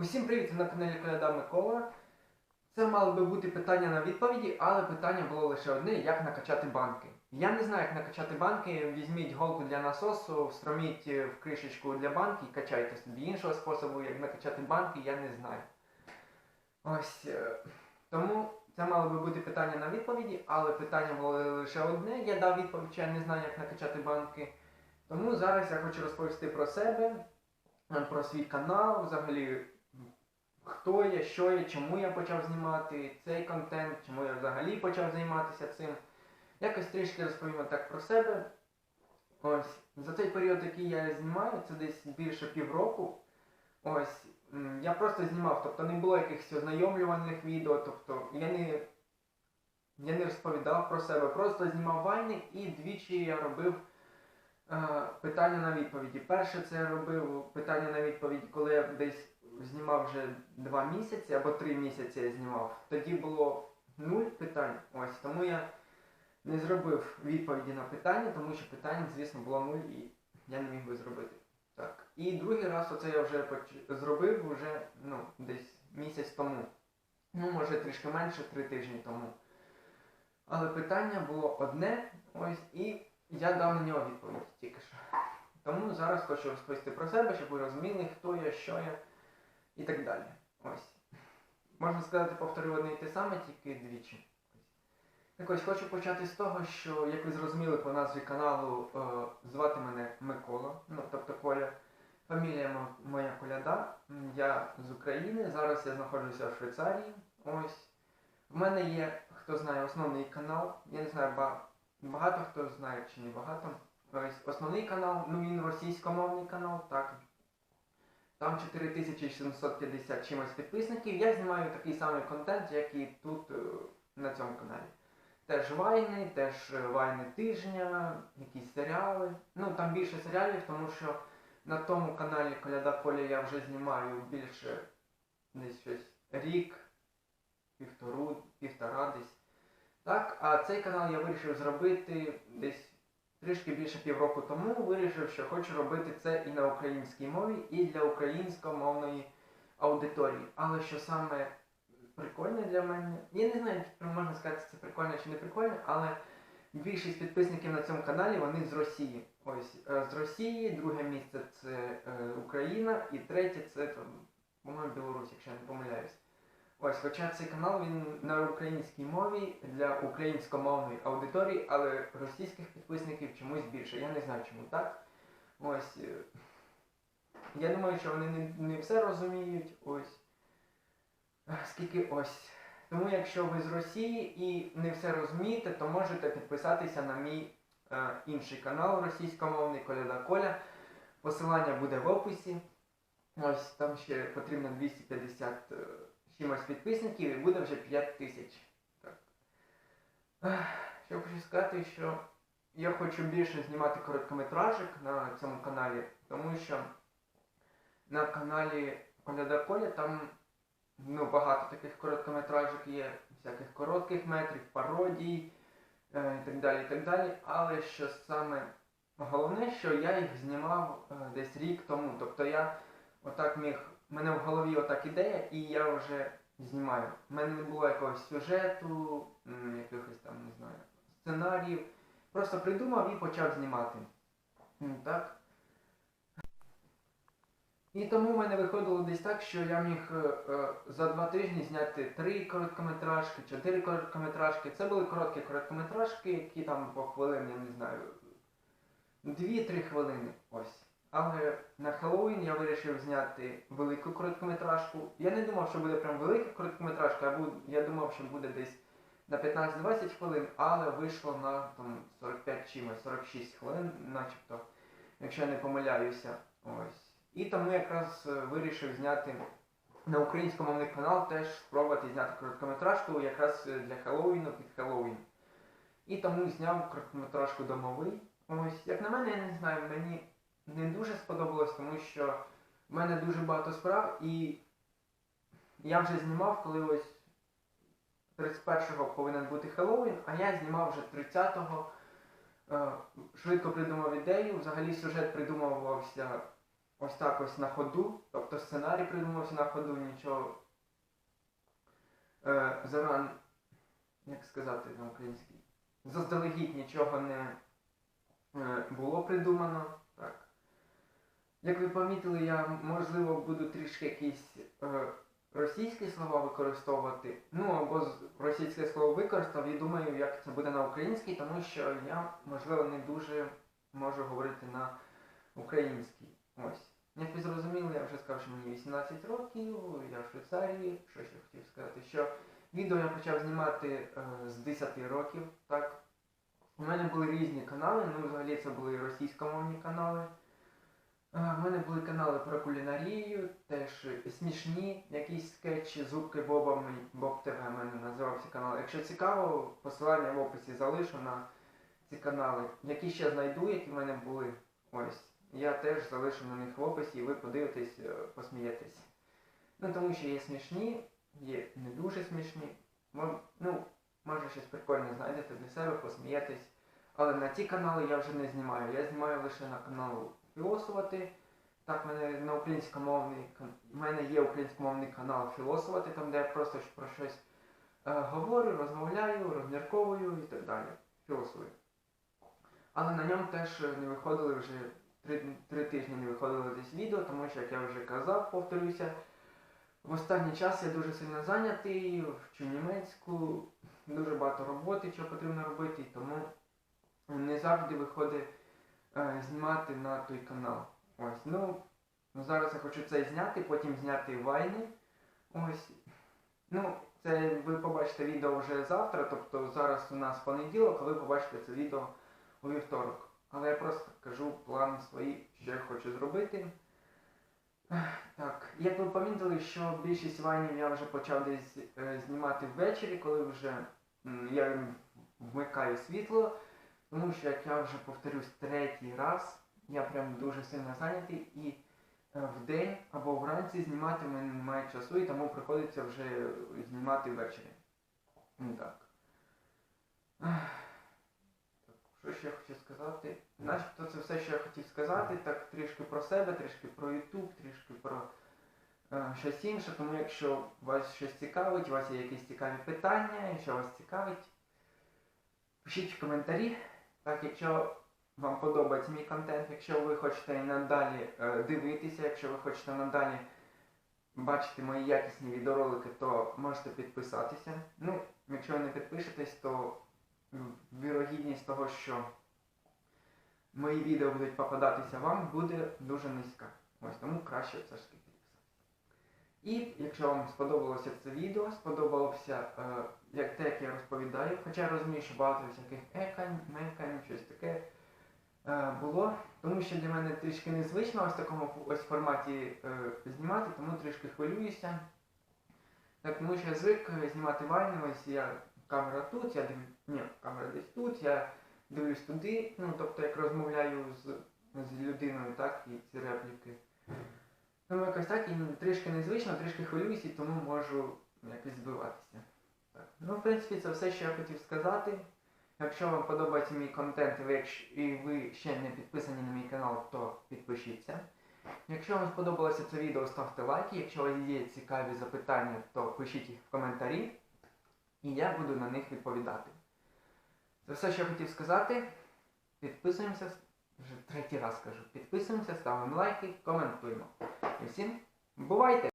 Усім привіт! На каналі Коляда Микола. Це мало би бути питання на відповіді, але питання було лише одне: як накачати банки. Я не знаю, як накачати банки. Візьміть голку для насосу, встроміть в кришечку для банки і качайте собі. Іншого способу, як накачати банки, я не знаю. Ось. е, Тому це мало би бути питання на відповіді, але питання було лише одне. Я дав відповідь, що я не знаю, як накачати банки. Тому зараз я хочу розповісти про себе, про свій канал, взагалі, хто я, що я, чому я почав знімати цей контент, чому я взагалі почав займатися цим. Якось трішки розповім так про себе. Ось, за цей період, який я знімаю, це десь більше півроку. Ось, я просто знімав, тобто не було якихось ознайомлювальних відео, тобто я не, я не розповідав про себе, просто знімав вайни і двічі я робив е, питання на відповіді. Перше це я робив питання на відповідь, коли я десь знімав вже два місяці або три місяці я знімав. Тоді було нуль питань. Ось тому я не зробив відповіді на питання, тому що питань, звісно, було нуль і я не міг би зробити. Так. І другий раз оце я вже зробив вже ну, десь місяць тому. Ну, може трішки менше, три тижні тому. Але питання було одне, ось, і я дав на нього відповідь тільки що. Тому зараз хочу розповісти про себе, щоб ви розуміли, хто я, що я і так далі. Ось. Можна сказати, повторив одне і те саме, тільки двічі. Так ось хочу почати з того, що, як ви зрозуміли по назві каналу, е, звати мене Микола, ну тобто Коля. Фамілія моя Коляда. Я з України. Зараз я знаходжуся в Швейцарії. Ось. В мене є, хто знає, основний канал. Я не знаю, ба- багато хто знає чи не багато. Ось основний канал, ну він російськомовний канал, так. Там 4750 чимось підписників. Я знімаю такий самий контент, як і тут е, на цьому каналі. Теж вайни, теж е, вайни тижня, якісь серіали. Ну там більше серіалів, тому що на тому каналі Коляда Коля я вже знімаю більше десь щось рік, півтору, півтора десь. Так, а цей канал я вирішив зробити десь трішки більше півроку тому. Вирішив, що хочу робити це і на українській мові, і для українськомовної аудиторії. Але що саме прикольне для мене, я не знаю, чи можна сказати, це прикольно чи не прикольно, але більшість підписників на цьому каналі вони з Росії. Ось е, з Росії, друге місце це е, Україна, і третє це по-моєму, Білорусь, якщо я не помиляюсь. Ось, хоча цей канал він на українській мові для українськомовної аудиторії, але російських підписників чомусь більше. Я не знаю, чому так. Ось. е, Я думаю, що вони не, не все розуміють. Ось. Е, Скільки ось. Тому якщо ви з Росії і не все розумієте, то можете підписатися на мій е, інший канал російськомовний Коляда Коля. Посилання буде в описі. Ось там ще потрібно 250 е, чимось підписників і буде вже 5 тисяч. Ех, хочу сказати, що я хочу більше знімати короткометражик на цьому каналі, тому що на каналі Коляда Коля там ну, багато таких короткометражок є, всяких коротких метрів, пародій е, і так далі, і так далі. Але що саме головне, що я їх знімав е, десь рік тому. Тобто я отак міг, в мене в голові отак ідея, і я вже знімаю. У мене не було якогось сюжету, якихось там, не знаю, сценаріїв. Просто придумав і почав знімати. Так. І тому в мене виходило десь так, що я міг е, е, за два тижні зняти три короткометражки, чотири короткометражки. Це були короткі короткометражки, які там по хвилині, я не знаю, дві-три хвилини. Ось. Але на Хеллоуін я вирішив зняти велику короткометражку. Я не думав, що буде прям велика короткометражка, був, я думав, що буде десь на 15-20 хвилин, але вийшло на там, 45 чимось, 46 хвилин, начебто, якщо я не помиляюся. Ось. І тому якраз е, вирішив зняти на українськомовний канал теж спробувати зняти короткометражку якраз е, для Хеллоуіну під Хеллоуін. І тому зняв короткометражку домовий. Ось, як на мене, я не знаю, мені не дуже сподобалось, тому що в мене дуже багато справ і я вже знімав, коли ось 31-го повинен бути Хеллоуін, а я знімав вже 30-го. Е, Швидко придумав ідею. Взагалі сюжет придумувався ось так ось на ходу. Тобто сценарій придумався на ходу, нічого е, заран, як сказати на українській, заздалегідь нічого не е, було придумано. Так. Як ви помітили, я можливо буду трішки якісь е, російські слова використовувати. Ну або російське слово використав і думаю, як це буде на українській, тому що я, можливо, не дуже можу говорити на українській. Ось. Як ви зрозуміли, я вже сказав, що мені 18 років, я в Швейцарії. Що ще хотів сказати? Що відео я почав знімати е, з 10 років, так. У мене були різні канали, ну взагалі це були російськомовні канали. У мене були канали про кулінарію, теж смішні, якісь скетчі з Бобом Боб ТВ в мене називався канал. Якщо цікаво, посилання в описі залишу на ці канали. Які ще знайду, які в мене були. Ось. Я теж залишу на них в описі, і ви подивитесь, е, посмієтесь. Ну тому що є смішні, є не дуже смішні. Ну, може щось прикольне знайдете для себе, посмієтесь. Але на ці канали я вже не знімаю. Я знімаю лише на канал Філософати. Так, мене на українськомовний в мене є українськомовний канал Філософати, там де я просто про щось е, говорю, розмовляю, розмірковую і так далі. Філосую. Але на ньому теж не виходили вже три, три тижні не виходило десь відео, тому що, як я вже казав, повторюся, в останній час я дуже сильно зайнятий, вчу німецьку, дуже багато роботи, що потрібно робити, тому не завжди виходить е, знімати на той канал. Ось, ну, ну, зараз я хочу це зняти, потім зняти вайни. Ось. Ну, це ви побачите відео вже завтра, тобто зараз у нас понеділок, а ви побачите це відео у вівторок. Але я просто кажу план свої, що я хочу зробити. Так, як ви помітили, що більшість вайнів я вже почав десь е, знімати ввечері, коли вже я вмикаю світло, тому що, як я вже повторюсь третій раз, я прям дуже сильно зайнятий і е, в день або вранці знімати в мене немає часу, і тому приходиться вже знімати ввечері. Так. Що ще я хотів сказати? Начебто це все, що я хотів сказати, так трішки про себе, трішки про YouTube, трішки про е, щось інше. Тому якщо вас щось цікавить, у вас є якісь цікаві питання, якщо вас цікавить, пишіть в коментарі. Так, якщо вам подобається мій контент, якщо ви хочете і надалі е, дивитися, якщо ви хочете надалі бачити мої якісні відеоролики, то можете підписатися. Ну, якщо ви не підпишетесь, то вірогідність того, що мої відео будуть попадатися вам, буде дуже низька. Ось тому краще все ж таки. І якщо вам сподобалося це відео, сподобалося е, як те, як я розповідаю, хоча я розумію, що багато всяких екань, мекань, щось таке е, було, тому що для мене трішки незвично ось в такому ось форматі е, знімати, тому трішки хвилююся. Так, тому що я звик е, знімати вайни, ось я камера тут, я дивлюсь, ні, камера десь тут, я дивлюсь туди, ну тобто як розмовляю з, з людиною, так, і ці репліки. Тому якось так і трішки незвично, трішки хвилююся, і тому можу якось збиватися. Так. Ну, в принципі, це все, що я хотів сказати. Якщо вам подобається мій контент і ви ще не підписані на мій канал, то підпишіться. Якщо вам сподобалося це відео, ставте лайки. Якщо у вас є цікаві запитання, то пишіть їх в коментарі, і я буду на них відповідати. Це все, що я хотів сказати. Підписуємося, вже третій раз кажу. Підписуємося, ставимо лайки, коментуємо. Всім бувайте!